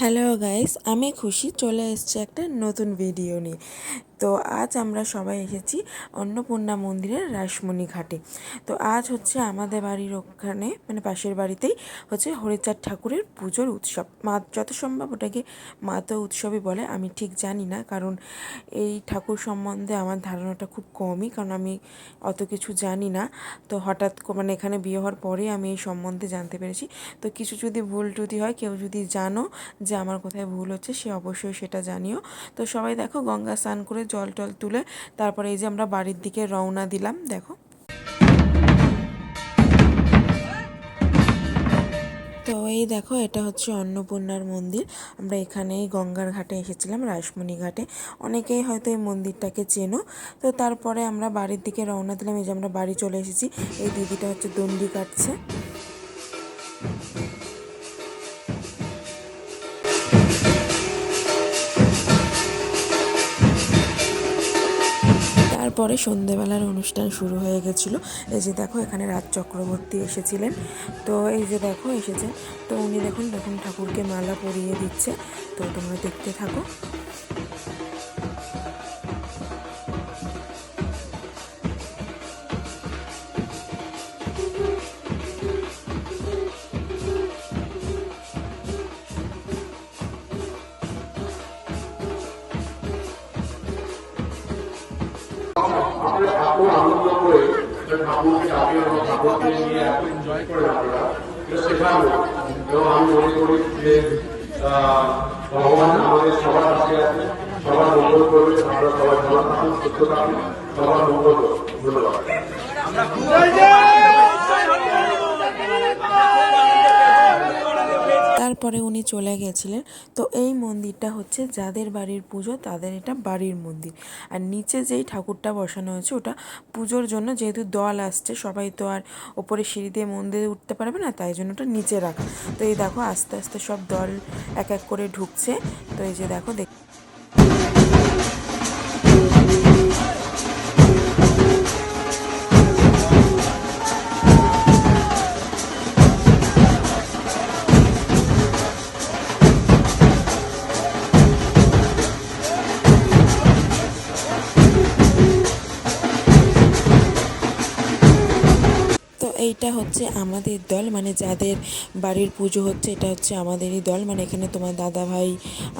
Hello guys আমি খুশি চলে এসেছি একটা নতুন ভিডিও নিয়ে। তো আজ আমরা সবাই এসেছি অন্নপূর্ণা মন্দিরের রাসমণি ঘাটে। তো আজ হচ্ছে আমাদের বাড়ির ওখানে মানে পাশের বাড়িতেই হচ্ছে হরিচাঁদ ঠাকুরের পুজোর উৎসব। মা যত সম্ভব ওটাকে মাতো উৎসবই বলে, আমি ঠিক জানি না কারণ এই ঠাকুর সম্বন্ধে আমার ধারণাটা খুব কমই, কারণ আমি অত কিছু জানি না। তো হঠাৎ মানে এখানে বিয়ে হওয়ার পরে আমি এই সম্বন্ধে জানতে পেরেছি। তো কিছু যদি ভুল টুটি হয়, কেউ যদি জানো যে আমার কোথায় ভুল হচ্ছে, সে অবশ্যই সেটা জানিও। তো সবাই দেখো গঙ্গা স্নান করে জল টল তুলে তারপরে এই যে আমরা বাড়ির দিকে রওনা দিলাম, দেখো। তো এই দেখো, এটা হচ্ছে অন্নপূর্ণার মন্দির। আমরা এখানেই গঙ্গার ঘাটে এসেছিলাম, রাসমণি ঘাটে। অনেকেই হয়তো এই মন্দিরটাকে চেনো। তো তারপরে আমরা বাড়ির দিকে রওনা দিলাম, এই যে আমরা বাড়ি চলে এসেছি। এই দিদিটা হচ্ছে দণ্ডি কাটছে। তারপরে সন্ধেবেলার অনুষ্ঠান শুরু হয়ে গেছিল। এই যে দেখো, এখানে রাজ চক্রবর্তী এসেছিলেন। তো এই যে দেখো, এসেছেন। তো উনি দেখুন দেখুন ঠাকুরকে মালা পরিয়ে দিচ্ছে। তো তোমরা দেখতে থাকো। ঠাকুর আনন্দ করে ঠাকুরকে নিয়ে এত এনজয় করে আপনারা এটা শেখানো আমি মনে করি যে ভগবান আমাদের আমরা ভালো সবার মঙ্গল ধন্যবাদ তারপরে উনি চলে গেছিলেন। তো এই মন্দিরটা হচ্ছে যাদের বাড়ির পুজো তাদের এটা বাড়ির মন্দির। আর নিচে যেই ঠাকুরটা বসানো হয়েছে ওটা পুজোর জন্য যেহেতু দল আসছে, সবাই তো আর ওপরে সিঁড়ি দিয়ে মন্দিরে উঠতে পারবে না, তাই জন্য ওটা নিচে রাখা। তো এই দেখো আস্তে আস্তে সব দল এক এক করে ঢুকছে। তো এই যে দেখো দেখ তো এইটা হচ্ছে আমাদের দল মানে যাদের বাড়ির পুজো হচ্ছে এটা হচ্ছে আমাদেরই দল। মানে এখানে তোমার দাদা ভাই,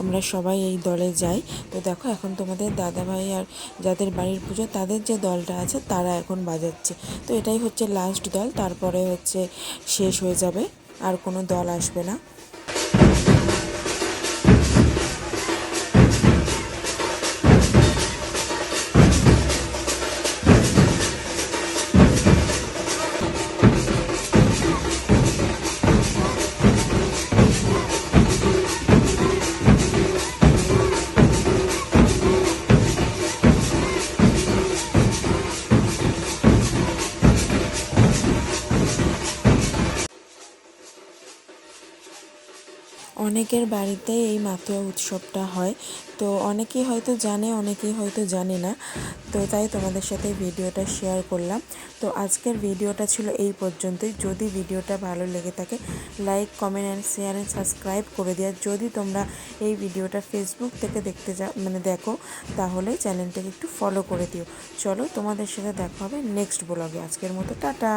আমরা সবাই এই দলে যাই। তো দেখো এখন তোমাদের দাদা ভাই আর যাদের বাড়ির পুজো, তাদের যে দলটা আছে তারা এখন বাজাচ্ছে। তো এটাই হচ্ছে লাস্ট দল, তারপরে হচ্ছে শেষ হয়ে যাবে, আর কোনো দল আসবে না। অনেকের বাড়িতে এই মাতুয়া উৎসবটা হয়। তো অনেকেই হয়তো জানে, অনেকেই হয়তো জানে না। তো তাই তোমাদের সাথে ভিডিওটা শেয়ার করলাম। তো আজকের ভিডিওটা ছিল এই পর্যন্তই। যদি ভিডিওটা ভালো লেগে থাকে like comment and share and subscribe করে দেওয়া যদি তোমরা এই ভিডিওটা ফেসবুক থেকে দেখতে যা মানে দেখো, তাহলে চ্যানেলটাকে একটু ফলো করে দিও। চলো তোমাদের সাথে দেখা হবে নেক্সট ব্লগে আজকের মতো, টাটা!